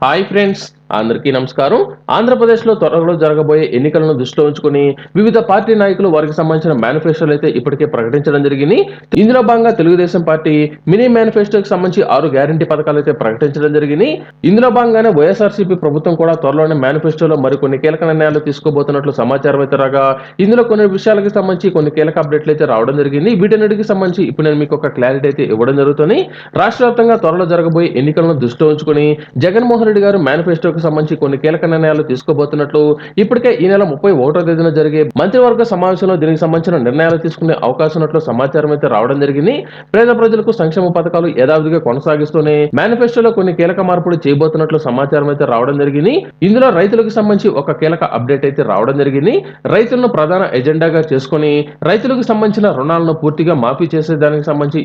Hi friends అందరికీ నమస్కారం. ఆంధ్రప్రదేశ్లో త్వరలో జరగబోయే ఎన్నికలను దృష్టిలో ఉంచుకుని వివిధ పార్టీ నాయకులు వారికి సంబంధించిన మేనిఫెస్టోలు అయితే ఇప్పటికే ప్రకటించడం జరిగింది. ఇందులో భాగంగా తెలుగుదేశం పార్టీ మినీ మేనిఫెస్టోకి సంబంధించి ఆరు గ్యారంటీ పథకాలు అయితే ప్రకటించడం జరిగింది. ఇందులో భాగంగానే వైఎస్ఆర్సీపీ ప్రభుత్వం కూడా త్వరలోనే మేనిఫెస్టోలో మరికొన్ని కీలక నిర్ణయాలు తీసుకోబోతున్నట్లు సమాచారం అయితే రాగా ఇందులో కొన్ని విషయాలకు సంబంధించి కొన్ని కీలక అప్డేట్లు అయితే రావడం జరిగింది. వీటన్నిటికి సంబంధించి ఇప్పుడు నేను మీకు ఒక క్లారిటీ అయితే ఇవ్వడం జరుగుతుంది. రాష్ట్ర వ్యాప్తంగా త్వరలో జరగబోయే ఎన్నికలను దృష్టిలో ఉంచుకుని జగన్మోహన్ రెడ్డి గారు మేనిఫెస్టోకి సంబంధించి కొన్ని కీలక నిర్ణయాలు తీసుకోబోతున్నట్లు ఇప్పటికే ఈ నెల ముప్పై ఒకటో తేదీన జరిగే మంత్రివర్గ సమావేశంలో దీనికి సంబంధించిన నిర్ణయాలు తీసుకునే అవకాశం ఉన్నట్లు సమాచారం అయితే రావడం జరిగింది. పేద ప్రజలకు సంక్షేమ పథకాలు యథావిధిగా కొనసాగిస్తూనే మేనిఫెస్టోలో కొన్ని కీలక మార్పులు చేయబోతున్నట్లు సమాచారం అయితే రావడం జరిగింది. ఇందులో రైతులకు సంబంధించి ఒక కీలక అప్డేట్ అయితే రావడం జరిగింది. రైతులను ప్రధాన ఎజెండాగా చేసుకుని రైతులకు సంబంధించిన రుణాలను పూర్తిగా మాఫీ చేసే దానికి సంబంధించి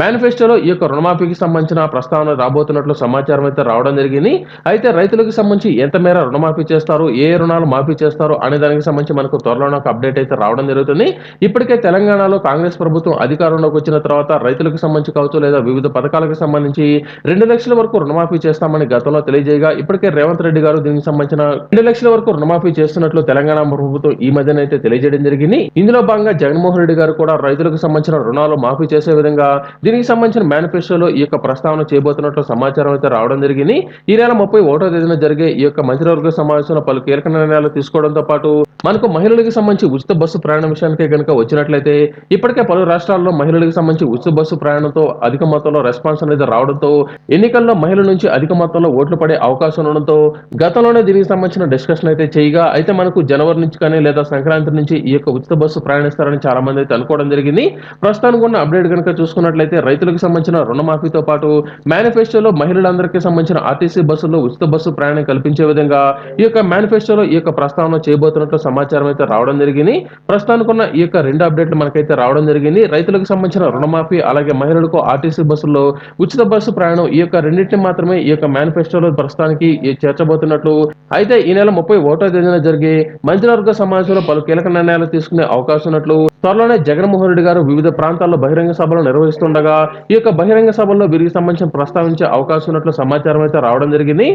మేనిఫెస్టోలో ఈ యొక్క రుణమాఫీకి సంబంధించిన ప్రస్తావన రాబోతున్నట్లు సమాచారం అయితే రావడం జరిగింది. అయితే రైతులకు సంబంధించి ఎంత మేర రుణమాఫీ చేస్తారు? ఏ రుణాలు మాఫీ చేస్తారు? అనే దానికి సంబంధించి మనకు త్వరలోనే ఒక అప్డేట్ అయితే రావడం జరుగుతుంది. ఇప్పటికే తెలంగాణలో కాంగ్రెస్ ప్రభుత్వం అధికారంలోకి వచ్చిన తర్వాత రైతులకు సంబంధించి కావచ్చు లేదా వివిధ పథకాలకు సంబంధించి రెండు లక్షల వరకు రుణమాఫీ చేస్తామని గతంలో తెలియజేయగా ఇప్పటికే రేవంత్ రెడ్డి గారు దీనికి సంబంధించిన రెండు లక్షల వరకు రుణమాఫీ చేస్తున్నట్లు తెలంగాణ ప్రభుత్వం ఈ మధ్యన అయితే తెలియజేయడం జరిగింది. ఇందులో భాగంగా జగన్మోహన్ రెడ్డి గారు కూడా రైతులకు సంబంధించిన రుణాలు మాఫీ చేసే విధంగా దీనికి సంబంధించిన మేనిఫెస్టోలో ఈ యొక్క ప్రస్తావన చేయబోతున్నట్లు సమాచారం అయితే రావడం జరిగింది. ఈ నెల ముప్పై ఒకటో తేదీన జరిగే ఈ యొక్క మంత్రివర్గ సమావేశంలో పలు కీలక నిర్ణయాలు తీసుకోవడంతో పాటు మనకు మహిళలకు సంబంధించి ఉచిత బస్సు ప్రయాణం విషయానికి కనుక వచ్చినట్లయితే ఇప్పటికే పలు రాష్ట్రాల్లో మహిళలకు సంబంధించి ఉచిత బస్సు ప్రయాణంతో అధిక మొత్తంలో రెస్పాన్స్ అనేది రావడంతో ఎన్నికల్లో మహిళల నుంచి అధిక మొత్తంలో ఓట్లు పడే అవకాశం ఉండడంతో గతంలోనే దీనికి సంబంధించిన డిస్కషన్ అయితే చేయగా అయితే మనకు జనవరి నుంచి కానీ లేదా సంక్రాంతి నుంచి ఈ యొక్క ఉచిత బస్సు ప్రయాణిస్తారని చాలా మంది అయితే అనుకోవడం జరిగింది. ప్రస్తుతానికి ఉన్న అప్డేట్ కనుక చూసుకున్నట్లయితే రైతులకు సంబంధించిన రుణమాఫీతో పాటు మేనిఫెస్టోలో మహిళలందరికీ సంబంధించిన ఆర్టీసీ బస్సుల్లో ఉచిత బస్సు ప్రయాణం కల్పించే విధంగా ఈ యొక్క మేనిఫెస్టోలో ఈ యొక్క ప్రస్తావన చేయబోతున్నట్లు సమాచారం అయితే రావడం జరిగింది. ప్రస్తుతానికి ఉన్న ఈ యొక్క రెండు అప్డేట్లు మనకైతే రావడం జరిగింది. రైతులకు సంబంధించిన రుణమాఫీ అలాగే మహిళలకు ఆర్టీసీ బస్సుల్లో ఉచిత బస్సు ప్రయాణం ఈ యొక్క రెండింటిని మాత్రమే ఈ యొక్క మేనిఫెస్టోలో ప్రస్తుతానికి చేర్చబోతున్నట్లు. అయితే ఈ నెల ముప్పై ఒకటో తేదీన జరిగే మంత్రివర్గ సమావేశంలో పలు కీలక నిర్ణయాలు తీసుకునే అవకాశం ఉన్నట్లు. త్వరలోనే జగన్మోహన్ రెడ్డి గారు వివిధ ప్రాంతాల్లో బహిరంగ సభలు నిర్వహిస్తుండగా ఈ యొక్క బహిరంగ సభల్లో వీరికి సంబంధించిన ప్రస్తావించే అవకాశం ఉన్నట్లు సమాచారం అయితే రావడం జరిగింది.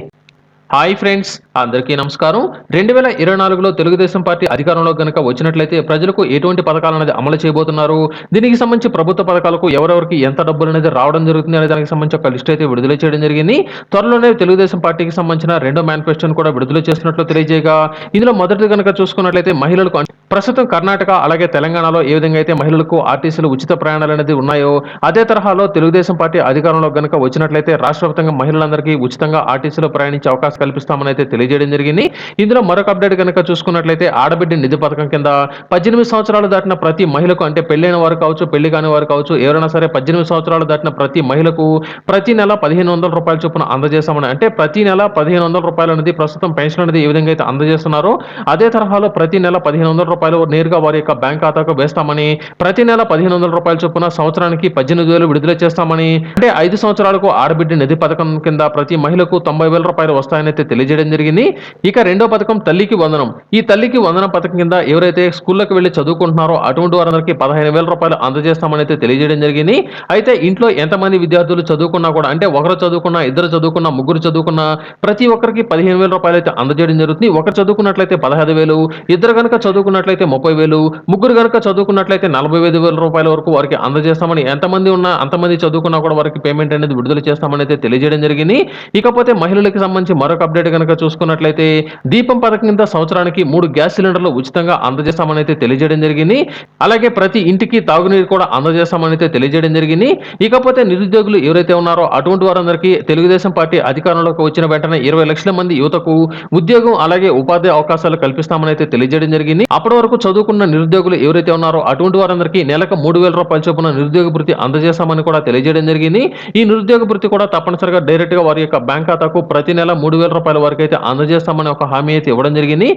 హాయ్ ఫ్రెండ్స్ అందరికీ నమస్కారం. రెండు వేల ఇరవై నాలుగులో తెలుగుదేశం పార్టీ అధికారంలో కనుక వచ్చినట్లయితే ప్రజలకు ఎటువంటి పథకాలు అనేది అమలు చేయబోతున్నారు? దీనికి సంబంధించి ప్రభుత్వ పథకాలకు ఎవరెవరికి ఎంత డబ్బులు అనేది రావడం జరుగుతుంది అనే దానికి సంబంధించి ఒక లిస్ట్ అయితే విడుదల చేయడం జరిగింది. త్వరలోనే తెలుగుదేశం పార్టీకి సంబంధించిన రెండో మేనిఫెస్టోను కూడా విడుదల చేస్తున్నట్లు తెలియజేయగా ఇందులో మొదటి కనుక చూసుకున్నట్లయితే మహిళలకు ప్రస్తుతం కర్ణాటక అలాగే తెలంగాణలో ఏ విధంగా అయితే మహిళలకు ఆర్టీసీలు ఉచిత ప్రయాణాలు అనేది ఉన్నాయో అదే తరహాలో తెలుగుదేశం పార్టీ అధికారంలో కనుక వచ్చినట్లయితే రాష్ట్ర వ్యాప్తంగా మహిళలందరికీ ఉచితంగా ఆర్టీసీలో ప్రయాణించే అవకాశం కల్పిస్తామని అయితే తెలియజేయడం జరిగింది. ఇందులో మరొక అప్డేట్ కనుక చూసుకున్నట్లయితే ఆడబిడ్డ నిధి పథకం కింద పద్దెనిమిది సంవత్సరాలు దాటిన ప్రతి మహిళకు అంటే పెళ్ళైన వారు కావచ్చు పెళ్ళి కాని వారు కావచ్చు ఎవరైనా సరే పద్దెనిమిది సంవత్సరాలు దాటిన ప్రతి మహిళకు ప్రతి నెల పదిహేను వందల రూపాయల చొప్పున అందజేస్తామని అంటే ప్రతి నెల పదిహేను వందల రూపాయలు అనేది ప్రస్తుతం పెన్షన్ అనేది ఏ విధంగా అయితే అందజేస్తున్నారో. అదే తరహాలో ప్రతి నెల పదిహేను వందల రూపాయలు నేరుగా వారి యొక్క బ్యాంక్ ఖాతాకు వేస్తామని ప్రతి నెల పదిహేను వందల రూపాయల చొప్పున సంవత్సరానికి పద్దెనిమిది వేలు విడుదల చేస్తామని అంటే ఐదు సంవత్సరాలకు ఆడబిడ్డ నిధి పథకం కింద ప్రతి మహిళకు తొంభై వేల రూపాయలు వస్తాయని అయితే తెలియజేయడం జరిగింది. ఇక రెండో పథకం తల్లికి వందనం. ఈ తల్లికి వందనం పథకం కింద ఎవరైతే స్కూళ్ళకి వెళ్ళి చదువుకుంటున్నారో అటువంటి వారందరికీ పదహైదు వేల రూపాయలు అందజేస్తామని అయితే తెలియజేయడం జరిగింది. అయితే ఇంట్లో ఎంతమంది విద్యార్థులు చదువుకున్నా కూడా అంటే ఒకరు చదువుకున్నా ఇద్దరు చదువుకున్నా ముగ్గురు చదువుకున్నా ప్రతి ఒక్కరికి పదిహేను వేల రూపాయలు అయితే అందజేయడం జరుగుతుంది. ఒకరు చదువుకున్నట్లయితే పదహైదు వేలు ఇద్దరు కనుక చదువుకున్నట్లయితే ముప్పై వేలు ముగ్గురు కనుక చదువుకున్నట్లయితే నలభై ఐదు వేల రూపాయల వరకు వారికి అందజేస్తామని ఎంతమంది ఉన్నా అంతమంది చదువుకున్నా కూడా వారికి పేమెంట్ అనేది విడుదల చేస్తామని అయితే తెలియజేయడం జరిగింది. ఇకపోతే మహిళలకు సంబంధించి మరొక అప్డేట్ కనుక చూసుకున్నట్లయితే దీపం పథకం కింద సంవత్సరానికి మూడు గ్యాస్ సిలిండర్లు ఉచితంగా అందజేస్తామని అయితే తెలియజేయడం జరిగింది. అలాగే ప్రతి ఇంటికి తాగునీరు కూడా అందజేస్తామని అయితే తెలియజేయడం జరిగింది. ఇకపోతే నిరుద్యోగులు ఎవరైతే ఉన్నారో అటువంటి వారందరికీ తెలుగుదేశం పార్టీ అధికారంలోకి వచ్చిన వెంటనే ఇరవై లక్షల మంది యువతకు ఉద్యోగం అలాగే ఉపాధి అవకాశాలు కల్పిస్తామని అయితే తెలియజేయడం జరిగింది. అప్పటి వరకు చదువుకున్న నిరుద్యోగులు ఎవరైతే ఉన్నారో అటువంటి వారందరికీ నెలకు మూడు వేల రూపాయల చొప్పున నిరుద్యోగ భృతి అందజేస్తామని కూడా తెలియజేయడం జరిగింది. ఈ నిరుద్యోగ భృతి కూడా తప్పనిసరిగా డైరెక్ట్గా వారి యొక్క బ్యాంక్ ఖాతాకు ప్రతి నెల మూడు వేల రూపాయల వరకు అయితే అందజేస్తామని ఒక హామీ అయితే ఇవ్వడం జరిగింది.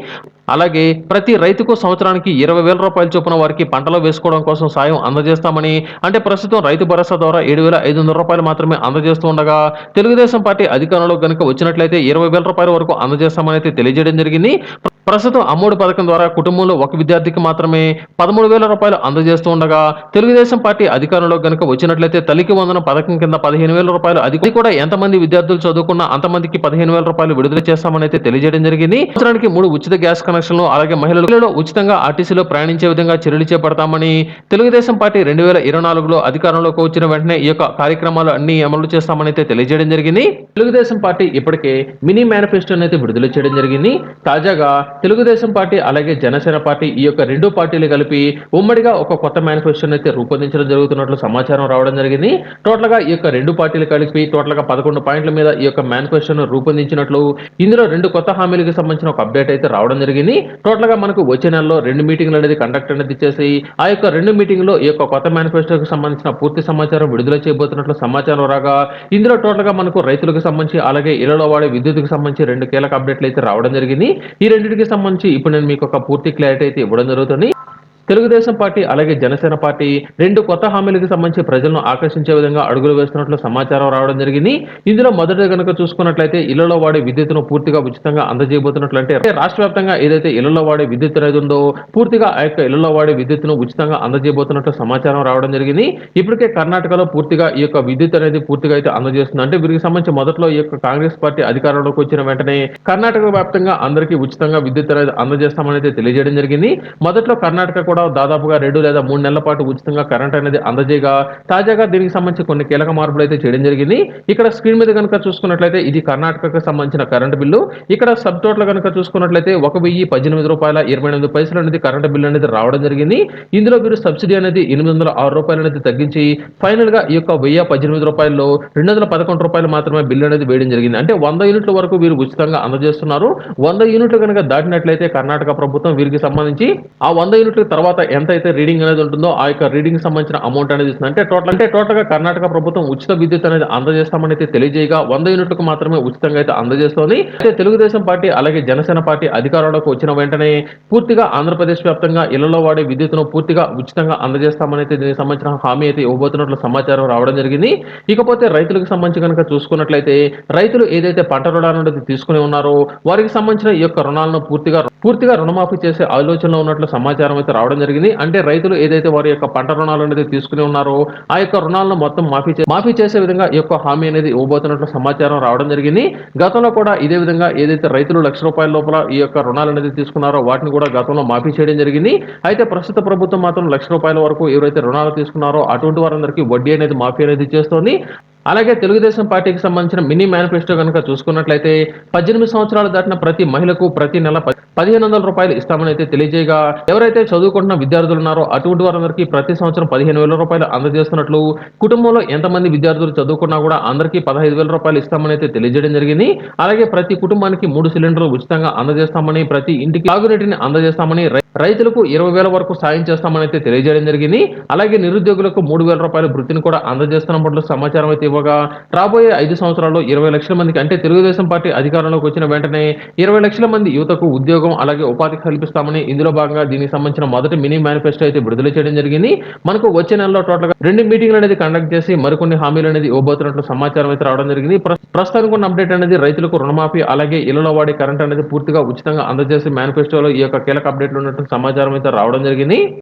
అలాగే ప్రతి రైతుకు సంవత్సరానికి ఇరవై వేల రూపాయల చొప్పున వారికి పంటలో వేసుకోవడం కోసం సాయం అందజేస్తామని అంటే ప్రస్తుతం రైతు భరోసా ద్వారా ఏడు వేల ఐదు వందల రూపాయలు మాత్రమే అందజేస్తూ ఉండగా తెలుగుదేశం పార్టీ అధికారంలో కనుక వచ్చినట్లయితే ఇరవై వేల రూపాయల వరకు అందజేస్తామని అయితే తెలియజేయడం జరిగింది. ప్రస్తుతం అమ్మఒడి పథకం ద్వారా కుటుంబంలో ఒక విద్యార్థికి మాత్రమే పదమూడు వేల రూపాయలు అందజేస్తూ ఉండగా తెలుగుదేశం పార్టీ అధికారంలో గనుక వచ్చినట్లయితే తల్లికి వందన పథకం కింద పదిహేను వేల రూపాయలు అది కూడా ఎంతమంది విద్యార్థులు చదువుకున్నా అంతమందికి పదిహేను వేల రూపాయలు విడుదల చేస్తామని అయితే తెలియజేయడం జరిగింది. సంవత్సరానికి మూడు ఉచిత గ్యాస్ కనెక్షన్లు అలాగే మహిళలు ఉచితంగా ఆర్టీసీలో ప్రయాణించే విధంగా చర్యలు చేపడతామని తెలుగుదేశం పార్టీ రెండు వేల ఇరవై నాలుగులో అధికారంలోకి వచ్చిన వెంటనే ఈ యొక్క కార్యక్రమాలు అన్ని అమలు చేస్తామని అయితే తెలియజేయడం జరిగింది. తెలుగుదేశం పార్టీ ఇప్పటికే మినీ మేనిఫెస్టోని అయితే విడుదల చేయడం జరిగింది. తాజాగా తెలుగుదేశం పార్టీ అలాగే జనసేన పార్టీ ఈ యొక్క రెండు పార్టీలు కలిపి ఉమ్మడిగా ఒక కొత్త మేనిఫెస్టోని అయితే రూపొందించడం జరుగుతున్నట్లు సమాచారం రావడం జరిగింది. టోటల్గా ఈ యొక్క రెండు పార్టీలు కలిపి టోటల్గా పదకొండు పాయింట్ల మీద ఈ యొక్క మేనిఫెస్టోను రూపొందించినట్లు ఇందులో రెండు కొత్త హామీలకు సంబంధించిన ఒక అప్డేట్ అయితే రావడం జరిగింది. టోటల్గా మనకు వచ్చే నెలలో రెండు మీటింగ్లు అనేది కండక్ట్ అనేది చేసి ఆ యొక్క రెండు మీటింగ్లో ఈ యొక్క కొత్త మేనిఫెస్టోకి సంబంధించిన పూర్తి సమాచారం విడుదల చేయబోతున్నట్లు సమాచారం రాగా ఇందులో టోటల్గా మనకు రైతులకు సంబంధించి అలాగే ఇళ్ళలో వాడే విద్యుత్కు సంబంధించి రెండు కీలక అప్డేట్లు అయితే రావడం జరిగింది. ఈ రెండింటికి సంబంధించి ఇప్పుడు నేను మీకు ఒక పూర్తి క్లారిటీ అయితే ఇవ్వడం జరుగుతుంది. తెలుగుదేశం పార్టీ అలాగే జనసేన పార్టీ రెండు కొత్త హామీలకు సంబంధించి ప్రజలను ఆకర్షించే విధంగా అడుగులు వేస్తున్నట్లు సమాచారం రావడం జరిగింది. ఇందులో మొదట కనుక చూసుకున్నట్లయితే ఇళ్ళలో వాడే విద్యుత్తును పూర్తిగా ఉచితంగా అందజేయబోతున్నట్లు అంటే రాష్ట్ర వ్యాప్తంగా ఏదైతే ఇళ్ళలో వాడే విద్యుత్ అనేది ఉందో పూర్తిగా ఆ యొక్క ఇళ్ళలో వాడే విద్యుత్తును ఉచితంగా అందజేయబోతున్నట్లు సమాచారం రావడం జరిగింది. ఇప్పటికే కర్ణాటకలో పూర్తిగా ఈ యొక్క విద్యుత్ అనేది పూర్తిగా అయితే అందజేస్తుంది. అంటే వీరికి సంబంధించి మొదట్లో ఈ యొక్క కాంగ్రెస్ పార్టీ అధికారంలోకి వచ్చిన వెంటనే కర్ణాటక వ్యాప్తంగా అందరికీ ఉచితంగా విద్యుత్ అనేది అందజేస్తామని అయితే తెలియజేయడం జరిగింది. మొదట్లో కర్ణాటక కూడా దాదాపుగా రెండు లేదా మూడు నెలల పాటు ఉచితంగా కరెంట్ అనేది అందజేయగా తాజాగా దీనికి సంబంధించి కొన్ని కీలక మార్పులు అయితే చేయడం జరిగింది. ఇక్కడ స్క్రీన్ మీద కనుక చూసుకున్నట్లయితే ఇది కర్ణాటకకు సంబంధించిన కరెంట్ బిల్లు. ఇక్కడ సబ్ టోటల్ కనుక చూసుకున్నట్లయితే ఒక వెయ్యి పద్దెనిమిది రూపాయల ఇరవై ఎనిమిది పైసలు అనేది కరెంట్ బిల్లు అనేది రావడం జరిగింది. ఇందులో మీరు సబ్సిడీ అనేది ఎనిమిది వందల ఆరు రూపాయలు అనేది తగ్గించి ఫైనల్గా ఈ యొక్క వెయ్యి పద్దెనిమిది రూపాయల్లో రెండు వందల పదకొండు రూపాయలు మాత్రమే బిల్లు అనేది వేయడం జరిగింది. అంటే వంద యూనిట్ల వరకు వీరు ఉచితంగా అందజేస్తున్నారు. వంద యూనిట్లు కనుక దాటినట్లయితే కర్ణాటక ప్రభుత్వం వీరికి సంబంధించి ఆ వంద యూనిట్ల తర్వాత ఎంత అయితే రీడింగ్ అనేది ఉంటుందో ఆ యొక్క రీడింగ్ సంబంధించిన అమౌంట్ అనేది ఇస్తుంది. అంటే టోటల్ అంటే టోటల్గా కర్ణాటక ప్రభుత్వం ఉచిత విద్యుత్ అనేది అందజేస్తామని అయితే తెలియజేయగా వంద యూనిట్లకు మాత్రమే ఉచితంగా అయితే అందజేస్తోంది. అయితే తెలుగుదేశం పార్టీ అలాగే జనసేన పార్టీ అధికారంలోకి వచ్చిన వెంటనే పూర్తిగా ఆంధ్రప్రదేశ్ వ్యాప్తంగా ఇళ్ళలో వాడే విద్యుత్ను పూర్తిగా ఉచితంగా అందజేస్తామని అయితే దీనికి సంబంధించిన హామీ అయితే ఇవ్వబోతున్నట్లు సమాచారం రావడం జరిగింది. ఇకపోతే రైతులకు సంబంధించి కనుక చూసుకున్నట్లయితే రైతులు ఏదైతే పంట రుణాలను తీసుకుని ఉన్నారో వారికి సంబంధించిన ఈ యొక్క రుణాలను పూర్తిగా పూర్తిగా రుణమాఫీ చేసే ఆలోచనలో ఉన్నట్లు సమాచారం అయితే రావడం జరిగింది. అంటే రైతులు ఏదైతే వారి యొక్క పంట రుణాలు అనేది తీసుకుని ఉన్నారో ఆ యొక్క రుణాలను మొత్తం మాఫీ చే- మాఫీ చేసే విధంగా ఈ యొక్క హామీ అనేది ఇవ్వబోతున్నట్లు సమాచారం రావడం జరిగింది. గతంలో కూడా ఇదే విధంగా ఏదైతే రైతులు లక్ష రూపాయల లోపల ఈ యొక్క రుణాలు అనేది తీసుకున్నారో వాటిని కూడా గతంలో మాఫీ చేయడం జరిగింది. అయితే ప్రస్తుత ప్రభుత్వం మాత్రం లక్ష రూపాయల వరకు ఎవరైతే రుణాలు తీసుకున్నారో అటువంటి వారందరికీ వడ్డీ అనేది మాఫీ అనేది చేస్తోంది. అలాగే తెలుగుదేశం పార్టీకి సంబంధించిన మినీ మేనిఫెస్టో కనుక చూసుకున్నట్లయితే పద్దెనిమిది సంవత్సరాలు దాటిన ప్రతి మహిళకు ప్రతి నెల పదిహేను వందల రూపాయలు ఇస్తామని అయితే తెలియజేయగా ఎవరైతే చదువుకుంటున్న విద్యార్థులు ఉన్నారో అటువంటి వారందరికీ ప్రతి సంవత్సరం పదిహేను వేల రూపాయలు అందజేస్తున్నట్లు కుటుంబంలో ఎంతమంది విద్యార్థులు చదువుకున్నా కూడా అందరికీ పదహైదు వేల రూపాయలు ఇస్తామని అయితే తెలియజేయడం జరిగింది. అలాగే ప్రతి కుటుంబానికి మూడు సిలిండర్లు ఉచితంగా అందజేస్తామని ప్రతి ఇంటికి తాగునీటిని అందజేస్తామని రైతులకు ఇరవై వేల వరకు సాయం చేస్తామని అయితే తెలియజేయడం జరిగింది. అలాగే నిరుద్యోగులకు మూడు వేల రూపాయల వృత్తిని కూడా అందజేస్తున్నట్లు సమాచారం అయితే ఇవ్వగా రాబోయే ఐదు సంవత్సరాల్లో ఇరవై లక్షల మందికి అంటే తెలుగుదేశం పార్టీ అధికారంలోకి వచ్చిన వెంటనే ఇరవై లక్షల మంది యువతకు ఉద్యోగం అలాగే ఉపాధి కల్పిస్తామని ఇందులో భాగంగా దీనికి సంబంధించిన మొదటి మినీ మేనిఫెస్టో అయితే విడుదల చేయడం జరిగింది. మనకు వచ్చే నెలలో టోటల్గా రెండు మీటింగ్లు అనేది కండక్ట్ చేసి మరికొన్ని హామీలు అనేది ఇవ్వబోతున్నట్లు సమాచారం అయితే రావడం జరిగింది. ప్రస్తుతానికి ఉన్న అప్డేట్ అనేది రైతులకు రుణమాఫీ అలాగే ఇళ్ళలో వాడే కరెంట్ అనేది పూర్తిగా ఉచితంగా అందజేసి మేనిఫెస్టోలో ఈ యొక్క కీలక అప్డేట్లు ఉన్నట్టు సమాచారం అయితే రావడం జరిగింది.